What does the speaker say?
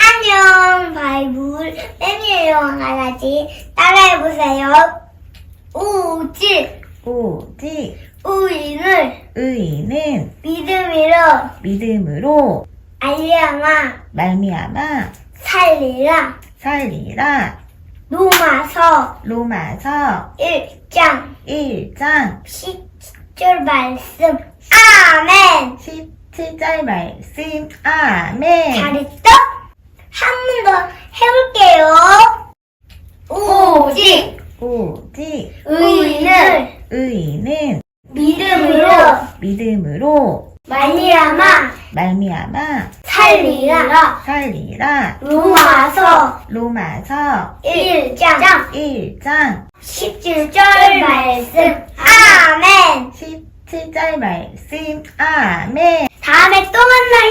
안녕, 바이블 뱀이에요, 강아지. 따라해보세요. 우지, 오직 우인을 의인은 믿음으로 믿음으로 알리아마 말미암아 살리라. 살리라. 로마서 로마서 1장 1장 10절 말씀. 아멘. 17절 말씀. 아멘. 잘했어? 한번 더 해볼게요. 오직 오직 의인을 의인은 믿음으로 믿음으로 말미암아 말미암아 살리라. 살리라. 로마서 로마서 1장 1장 17절 말씀. 아멘. 17절 말씀. 아멘. 다음에 또 만나요.